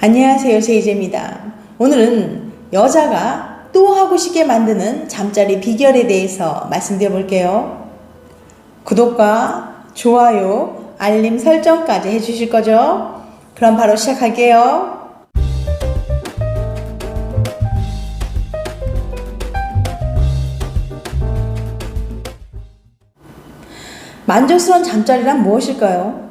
안녕하세요. 세이제입니다. 오늘은 여자가 또 하고 싶게 만드는 잠자리 비결에 대해서 말씀드려 볼게요. 구독과 좋아요, 알림 설정까지 해주실 거죠? 그럼 바로 시작할게요. 만족스러운 잠자리란 무엇일까요?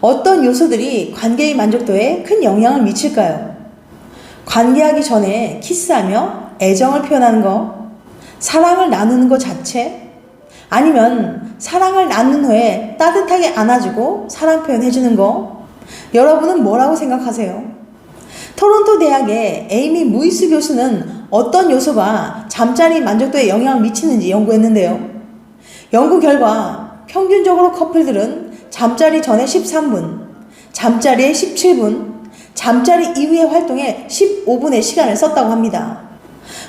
어떤 요소들이 관계의 만족도에 큰 영향을 미칠까요? 관계하기 전에 키스하며 애정을 표현하는 거, 사랑을 나누는 것 자체, 아니면 사랑을 나눈 후에 따뜻하게 안아주고 사랑 표현해주는 거, 여러분은 뭐라고 생각하세요? 토론토 대학의 에이미 무이스 교수는 어떤 요소가 잠자리 만족도에 영향을 미치는지 연구했는데요. 연구 결과 평균적으로 커플들은 잠자리 전에 13분, 잠자리에 17분, 잠자리 이후의 활동에 15분의 시간을 썼다고 합니다.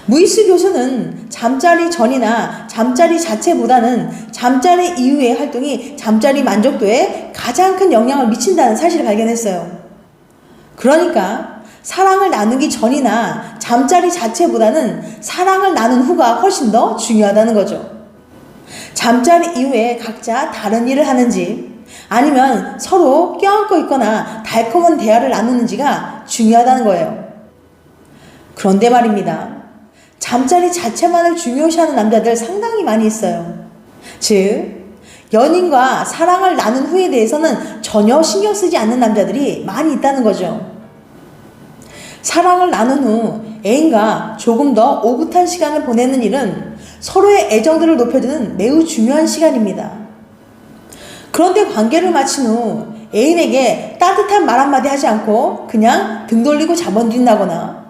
무이스 교수는 잠자리 전이나 잠자리 자체보다는 잠자리 이후의 활동이 잠자리 만족도에 가장 큰 영향을 미친다는 사실을 발견했어요. 그러니까 사랑을 나누기 전이나 잠자리 자체보다는 사랑을 나눈 후가 훨씬 더 중요하다는 거죠. 잠자리 이후에 각자 다른 일을 하는지 아니면 서로 껴안고 있거나 달콤한 대화를 나누는지가 중요하다는 거예요. 그런데 말입니다. 잠자리 자체만을 중요시하는 남자들 상당히 많이 있어요. 즉, 연인과 사랑을 나눈 후에 대해서는 전혀 신경 쓰지 않는 남자들이 많이 있다는 거죠. 사랑을 나눈 후 애인과 조금 더 오붓한 시간을 보내는 일은 서로의 애정들을 높여주는 매우 중요한 시간입니다. 그런데 관계를 마친 후 애인에게 따뜻한 말 한마디 하지 않고 그냥 등 돌리고 잡아들인다거나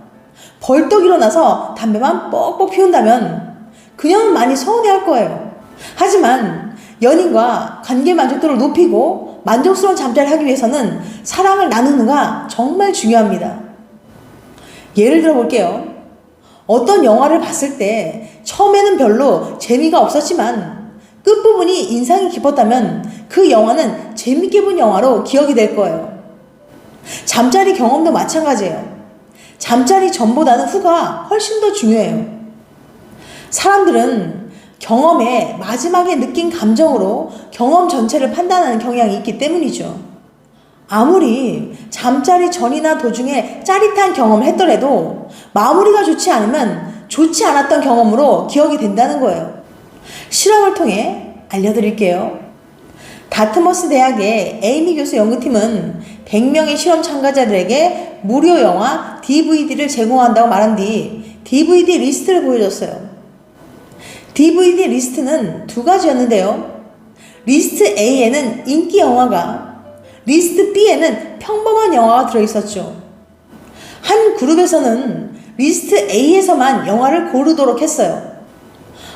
벌떡 일어나서 담배만 뻑뻑 피운다면 그녀는 많이 서운해할 거예요. 하지만 연인과 관계 만족도를 높이고 만족스러운 잠자리를 하기 위해서는 사랑을 나누는 가 정말 중요합니다. 예를 들어 볼게요. 어떤 영화를 봤을 때 처음에는 별로 재미가 없었지만 끝부분이 인상이 깊었다면 그 영화는 재밌게 본 영화로 기억이 될 거예요. 잠자리 경험도 마찬가지예요. 잠자리 전보다는 후가 훨씬 더 중요해요. 사람들은 경험에 마지막에 느낀 감정으로 경험 전체를 판단하는 경향이 있기 때문이죠. 아무리 잠자리 전이나 도중에 짜릿한 경험을 했더라도 마무리가 좋지 않으면 좋지 않았던 경험으로 기억이 된다는 거예요. 실험을 통해 알려드릴게요. 다트머스 대학의 에이미 교수 연구팀은 100명의 실험 참가자들에게 무료 영화 DVD를 제공한다고 말한 뒤 DVD 리스트를 보여줬어요. DVD 리스트는 두 가지였는데요. 리스트 A에는 인기 영화가, 리스트 B에는 평범한 영화가 들어있었죠. 한 그룹에서는 리스트 A에서만 영화를 고르도록 했어요.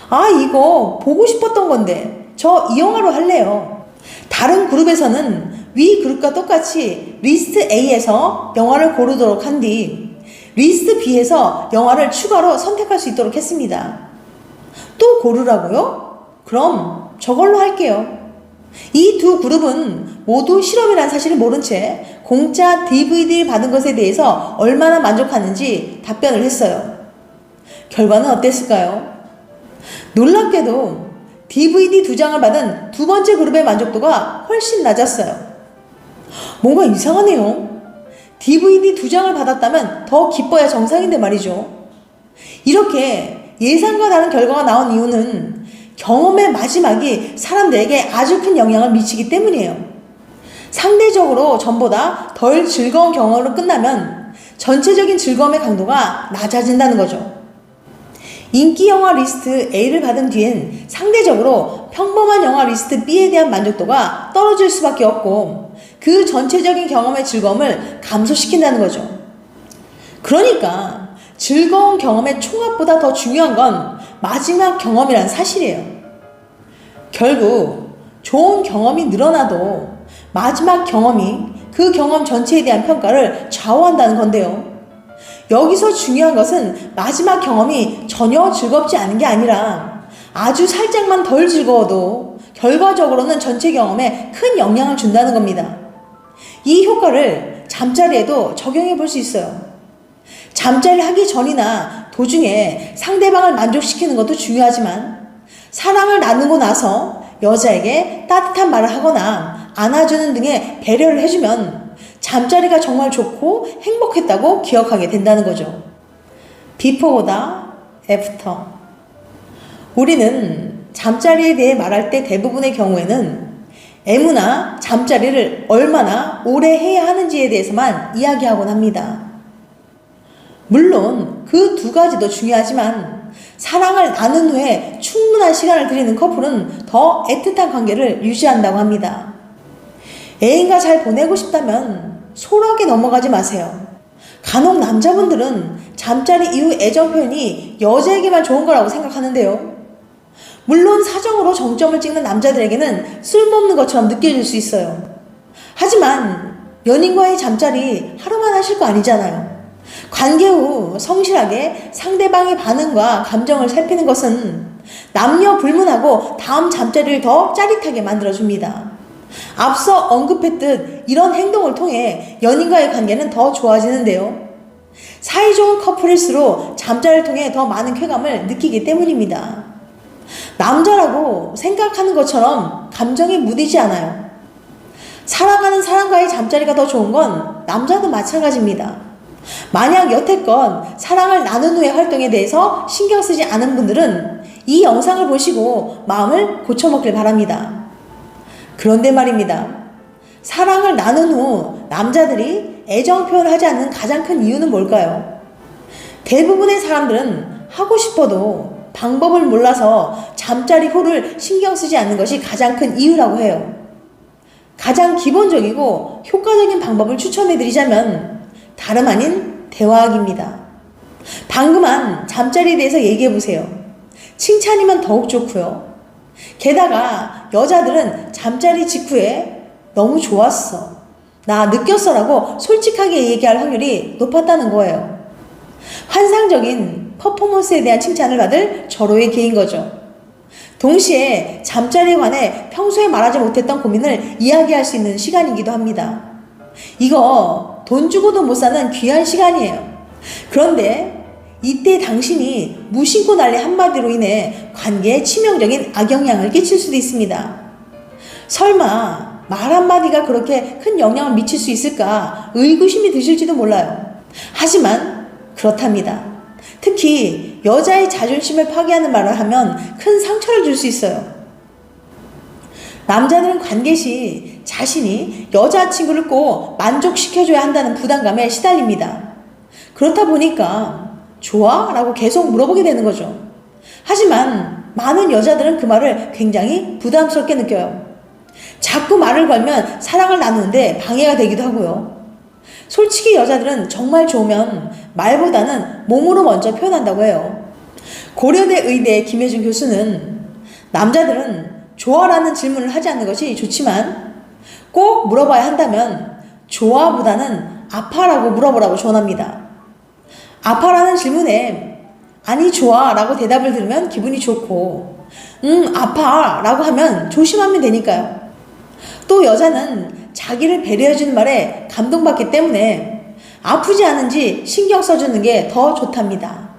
아, 이거 보고 싶었던 건데, 저 이 영화로 할래요. 다른 그룹에서는 위 그룹과 똑같이 리스트 A에서 영화를 고르도록 한 뒤, 리스트 B에서 영화를 추가로 선택할 수 있도록 했습니다. 또 고르라고요? 그럼 저걸로 할게요. 이 두 그룹은 모두 실험이라는 사실을 모른 채 공짜 DVD를 받은 것에 대해서 얼마나 만족하는지 답변을 했어요. 결과는 어땠을까요? 놀랍게도 DVD 두 장을 받은 두 번째 그룹의 만족도가 훨씬 낮았어요. 뭔가 이상하네요. DVD 두 장을 받았다면 더 기뻐야 정상인데 말이죠. 이렇게 예상과 다른 결과가 나온 이유는 경험의 마지막이 사람들에게 아주 큰 영향을 미치기 때문이에요. 상대적으로 전보다 덜 즐거운 경험으로 끝나면 전체적인 즐거움의 강도가 낮아진다는 거죠. 인기 영화 리스트 A를 받은 뒤엔 상대적으로 평범한 영화 리스트 B에 대한 만족도가 떨어질 수밖에 없고 그 전체적인 경험의 즐거움을 감소시킨다는 거죠. 그러니까 즐거운 경험의 총합보다 더 중요한 건 마지막 경험이란 사실이에요. 결국 좋은 경험이 늘어나도 마지막 경험이 그 경험 전체에 대한 평가를 좌우한다는 건데요. 여기서 중요한 것은 마지막 경험이 전혀 즐겁지 않은 게 아니라 아주 살짝만 덜 즐거워도 결과적으로는 전체 경험에 큰 영향을 준다는 겁니다. 이 효과를 잠자리에도 적용해 볼 수 있어요. 잠자리 하기 전이나 도중에 상대방을 만족시키는 것도 중요하지만 사랑을 나누고 나서 여자에게 따뜻한 말을 하거나 안아주는 등의 배려를 해주면 잠자리가 정말 좋고 행복했다고 기억하게 된다는 거죠. 비포보다 애프터. 우리는 잠자리에 대해 말할 때 대부분의 경우에는 애무나 잠자리를 얼마나 오래 해야 하는지에 대해서만 이야기하곤 합니다. 물론 그 두 가지도 중요하지만 사랑을 나눈 후에 충분한 시간을 들이는 커플은 더 애틋한 관계를 유지한다고 합니다. 애인과 잘 보내고 싶다면 소홀하게 넘어가지 마세요. 간혹 남자분들은 잠자리 이후 애정 표현이 여자에게만 좋은 거라고 생각하는데요. 물론 사정으로 정점을 찍는 남자들에게는 쓸모없는 것처럼 느껴질 수 있어요. 하지만 연인과의 잠자리 하루만 하실 거 아니잖아요. 관계 후 성실하게 상대방의 반응과 감정을 살피는 것은 남녀 불문하고 다음 잠자리를 더 짜릿하게 만들어줍니다. 앞서 언급했듯 이런 행동을 통해 연인과의 관계는 더 좋아지는데요. 사이좋은 커플일수록 잠자리를 통해 더 많은 쾌감을 느끼기 때문입니다. 남자라고 생각하는 것처럼 감정이 무디지 않아요. 사랑하는 사람과의 잠자리가 더 좋은 건 남자도 마찬가지입니다. 만약 여태껏 사랑을 나눈 후의 활동에 대해서 신경 쓰지 않은 분들은 이 영상을 보시고 마음을 고쳐먹길 바랍니다. 그런데 말입니다. 사랑을 나눈 후 남자들이 애정 표현을 하지 않는 가장 큰 이유는 뭘까요? 대부분의 사람들은 하고 싶어도 방법을 몰라서 잠자리 후를 신경 쓰지 않는 것이 가장 큰 이유라고 해요. 가장 기본적이고 효과적인 방법을 추천해 드리자면 다름 아닌 대화학입니다. 방금 한 잠자리에 대해서 얘기해 보세요. 칭찬이면 더욱 좋고요. 게다가 여자들은 잠자리 직후에 너무 좋았어. 나 느꼈어 라고 솔직하게 얘기할 확률이 높았다는 거예요. 환상적인 퍼포먼스에 대한 칭찬을 받을 절호의 기회인 거죠. 동시에 잠자리에 관해 평소에 말하지 못했던 고민을 이야기할 수 있는 시간이기도 합니다. 이거 돈 주고도 못 사는 귀한 시간이에요. 그런데 이때 당신이 무심코 날린 한마디로 인해 관계에 치명적인 악영향을 끼칠 수도 있습니다. 설마 말 한마디가 그렇게 큰 영향을 미칠 수 있을까 의구심이 드실지도 몰라요. 하지만 그렇답니다. 특히 여자의 자존심을 파괴하는 말을 하면 큰 상처를 줄 수 있어요. 남자들은 관계 시 자신이 여자친구를 꼭 만족시켜줘야 한다는 부담감에 시달립니다. 그렇다 보니까 좋아? 라고 계속 물어보게 되는 거죠. 하지만 많은 여자들은 그 말을 굉장히 부담스럽게 느껴요. 자꾸 말을 걸면 사랑을 나누는데 방해가 되기도 하고요. 솔직히 여자들은 정말 좋으면 말보다는 몸으로 먼저 표현한다고 해요. 고려대 의대 김혜준 교수는 남자들은 좋아라는 질문을 하지 않는 것이 좋지만 꼭 물어봐야 한다면 좋아보다는 아파라고 물어보라고 조언합니다. 아파라는 질문에 아니 좋아 라고 대답을 들으면 기분이 좋고 음 아파 라고 하면 조심하면 되니까요. 또 여자는 자기를 배려해주는 말에 감동받기 때문에 아프지 않은지 신경 써주는 게 더 좋답니다.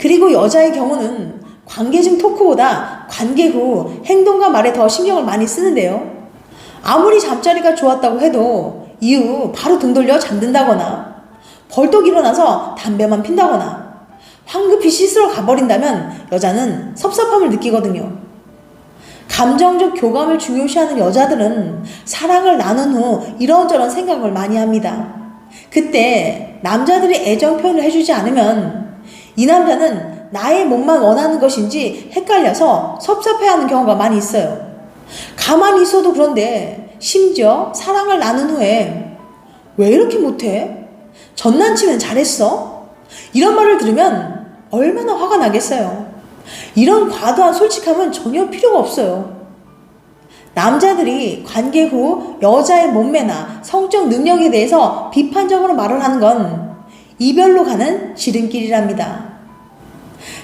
그리고 여자의 경우는 관계 중 토크보다 관계 후 행동과 말에 더 신경을 많이 쓰는데요. 아무리 잠자리가 좋았다고 해도 이후 바로 등 돌려 잠든다거나 벌떡 일어나서 담배만 핀다거나 황급히 씻으러 가버린다면 여자는 섭섭함을 느끼거든요. 감정적 교감을 중요시하는 여자들은 사랑을 나눈 후 이런저런 생각을 많이 합니다. 그때 남자들이 애정 표현을 해주지 않으면 이 남자는 나의 몸만 원하는 것인지 헷갈려서 섭섭해하는 경우가 많이 있어요. 가만히 있어도 그런데 심지어 사랑을 나눈 후에 왜 이렇게 못해? 전 남친은 잘했어? 이런 말을 들으면 얼마나 화가 나겠어요. 이런 과도한 솔직함은 전혀 필요가 없어요. 남자들이 관계 후 여자의 몸매나 성적 능력에 대해서 비판적으로 말을 하는 건 이별로 가는 지름길이랍니다.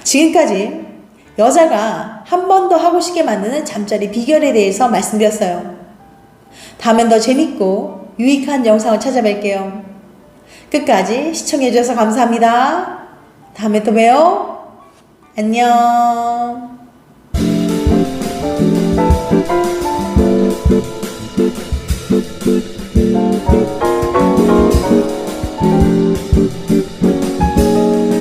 지금까지 여자가 한 번 더 하고 싶게 만드는 잠자리 비결에 대해서 말씀드렸어요. 다음엔 더 재밌고 유익한 영상을 찾아뵐게요. 끝까지 시청해주셔서 감사합니다. 다음에 또 봬요. 안녕.